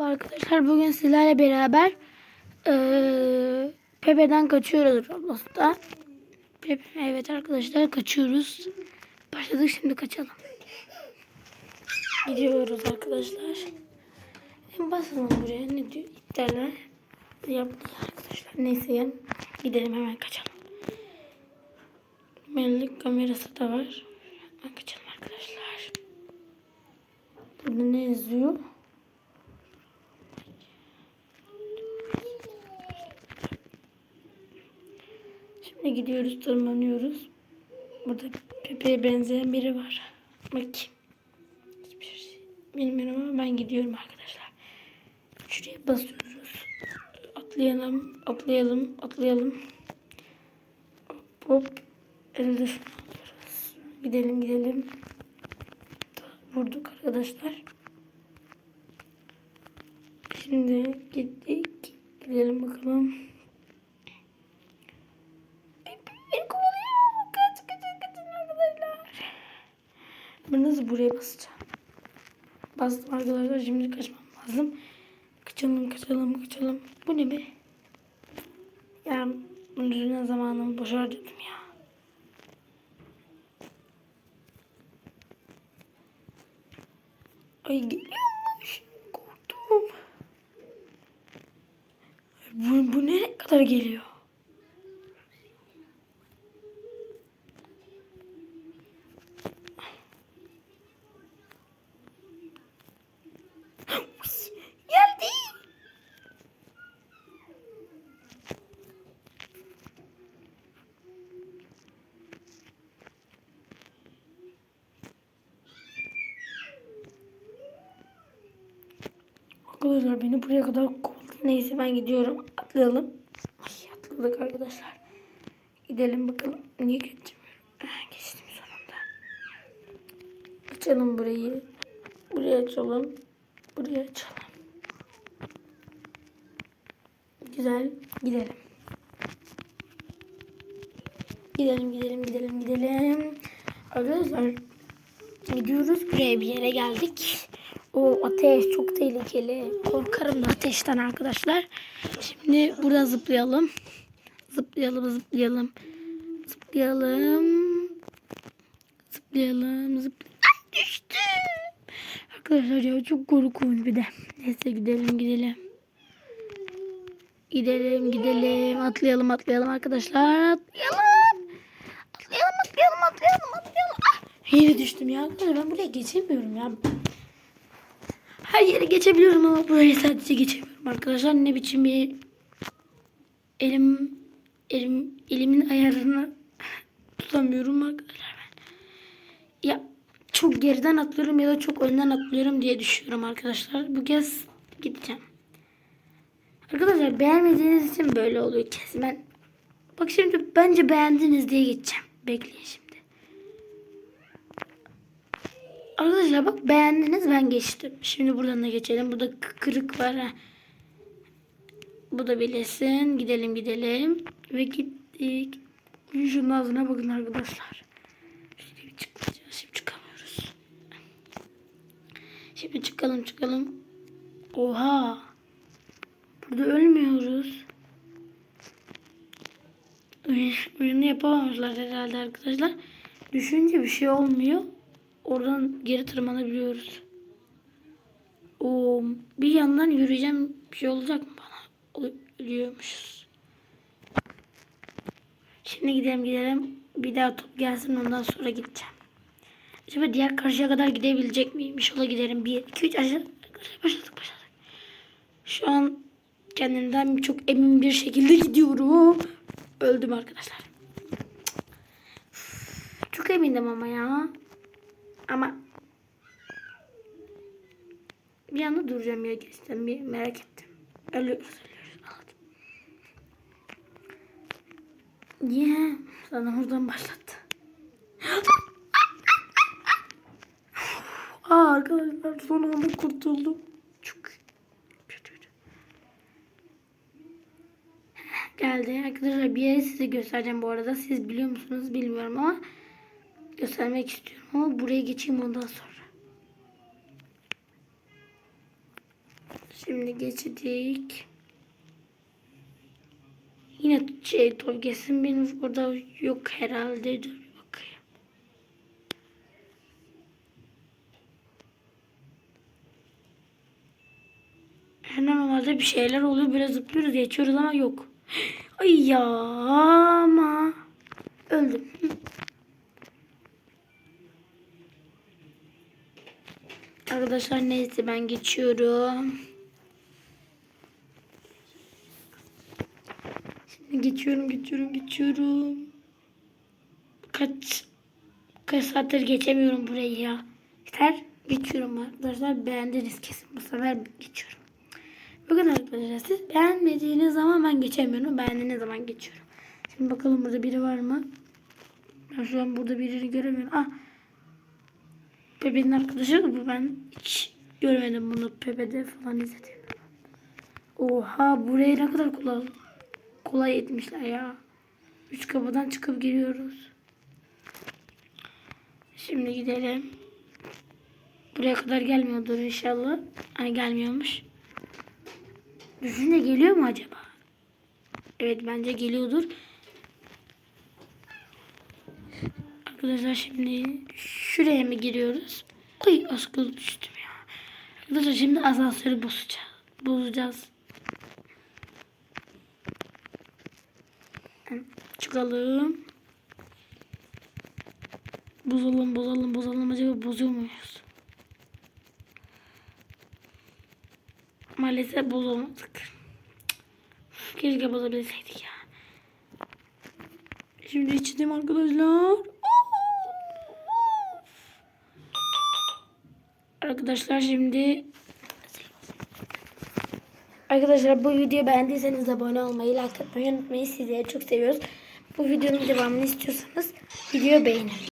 Arkadaşlar bugün sizlerle beraber eee Pepe'den kaçıyoruz Roblox'ta. Pepe, evet arkadaşlar kaçıyoruz. Başladık şimdi kaçalım. Gidiyoruz arkadaşlar. Hem basalım buraya ne diyor iptaller. Yaptı arkadaşlar. Neyse yani gidelim hemen kaçalım. Mellik kamerası da var. Hemen kaçalım arkadaşlar. Burada ne yazıyor? Şimdi gidiyoruz, tırmanıyoruz. Burada Pepe'ye benzeyen biri var. Bak. Hiçbir şey bilmiyorum ama ben gidiyorum arkadaşlar. Şuraya basıyoruz. Atlayalım, atlayalım, atlayalım. Hop. Elde. Gidelim, gidelim. Vurduk arkadaşlar. Şimdi gittik. Gidelim bakalım. Nasıl buraya basacağım? Bastım arkadaşlar. Şimdi kaçmam lazım. Kaçalım kaçalım kaçalım. Bu ne be? Ya yüzünden zamanımı boş harcadım ya. Ay geliyormuş. Korktum. Bu, bu nereye kadar geliyor? Geldi. Arkadaşlar beni buraya kadar kovdu. Neyse ben gidiyorum. Atlayalım. Ay atladık arkadaşlar. Gidelim bakalım. Niye geçemiyorum? Ah, geçtim sonunda. Açalım burayı. Buraya açalım. Buraya açalım. Güzel. Gidelim. Gidelim gidelim gidelim gidelim. Arkadaşlar gidiyoruz. Buraya bir yere geldik. O ateş çok tehlikeli. Korkarım da ateşten arkadaşlar. Şimdi burada zıplayalım. Zıplayalım zıplayalım. Zıplayalım. Zıplayalım zıplayalım. Ay düştüm. Arkadaşlar ya çok korkunç bir de. Neyse gidelim gidelim. Gidelim gidelim. Atlayalım atlayalım arkadaşlar. Atlayalım. Atlayalım atlayalım atlayalım atlayalım. Ah, yere düştüm ya. Ben buraya geçemiyorum ya. Her yere geçebiliyorum ama burayı sadece geçemiyorum arkadaşlar. Ne biçim bir elim elim elimin ayarını tutamıyorum arkadaşlar ben. Ya çok geriden atlıyorum ya da çok önden atlıyorum diye düşünüyorum arkadaşlar. Bu kez gideceğim. Arkadaşlar beğenmediğiniz için böyle oluyor kesmen. Bak şimdi bence beğendiniz diye geçeceğim. Bekleyin şimdi. Arkadaşlar bak beğendiniz ben geçtim. Şimdi buradan da geçelim. Burada kırık var. ha. Bu da bilesin. Gidelim gidelim. Ve gittik. Şunun ağzına bakın arkadaşlar. Şimdi bir çıkmayacağız. Şimdi çıkamıyoruz. Şimdi çıkalım çıkalım. Oha. Burada ölmüyoruz. Oyun- Oyunu yapamamışlar herhalde arkadaşlar. Düşünce bir şey olmuyor. Oradan geri tırmanabiliyoruz. O bir yandan yürüyeceğim bir şey olacak mı bana? Ölüyormuşuz. Şimdi gidelim gidelim. Bir daha top gelsin ondan sonra gideceğim. Acaba diğer karşıya kadar gidebilecek miyim? İnşallah giderim. 1, 2, 3 aşağı. Başladık başladık. Şu an kendimden çok emin bir şekilde gidiyorum. Öldüm arkadaşlar. Çok emindim ama ya. Ama bir anda duracağım ya geçtim. Bir merak ettim. Ölüyoruz ölüyoruz. Anladım. Niye? Sana oradan başlattı. Aa, arkadaşlar son anda kurtuldum. Çok kötüydü. Geldi. Arkadaşlar bir yeri size göstereceğim bu arada. Siz biliyor musunuz bilmiyorum ama göstermek istiyorum ama buraya geçeyim ondan sonra. Şimdi geçtik. Yine şey tolgesin benim burada yok herhalde. Dur bakayım. Yani normalde bir şeyler oluyor. Böyle zıplıyoruz geçiyoruz ama yok. Ay ya ama. Öldüm. Arkadaşlar neyse ben geçiyorum. Şimdi geçiyorum, geçiyorum, geçiyorum. Kaç kaç saattir geçemiyorum burayı ya. Yeter. Geçiyorum arkadaşlar. Beğendiniz kesin. Bu sefer geçiyorum. Bakın arkadaşlar siz beğenmediğiniz zaman ben geçemiyorum. Beğendiğiniz zaman geçiyorum. Şimdi bakalım burada biri var mı? Ben şu an burada birini göremiyorum. Ah. Pepe'nin arkadaşı da bu. Ben hiç görmedim bunu. Pepe'de falan izledim. Oha buraya ne kadar kolay, kolay etmişler ya. Üç kapıdan çıkıp giriyoruz. Şimdi gidelim. Buraya kadar gelmiyordur inşallah. Ay gelmiyormuş. Düşünce geliyor mu acaba? Evet bence geliyordur. Arkadaşlar şimdi şuraya mı giriyoruz? Ay askıl düştüm ya. Arkadaşlar şimdi asansörü bozacağız. Bozacağız. Çıkalım. Bozalım bozalım bozalım. Acaba bozuyor muyuz? Maalesef bozamadık. Keşke bozabilseydik ya. Şimdi içtim arkadaşlar. Arkadaşlar şimdi Arkadaşlar bu videoyu beğendiyseniz abone olmayı, like atmayı unutmayın. Sizleri çok seviyoruz. Bu videonun devamını istiyorsanız videoyu beğenin.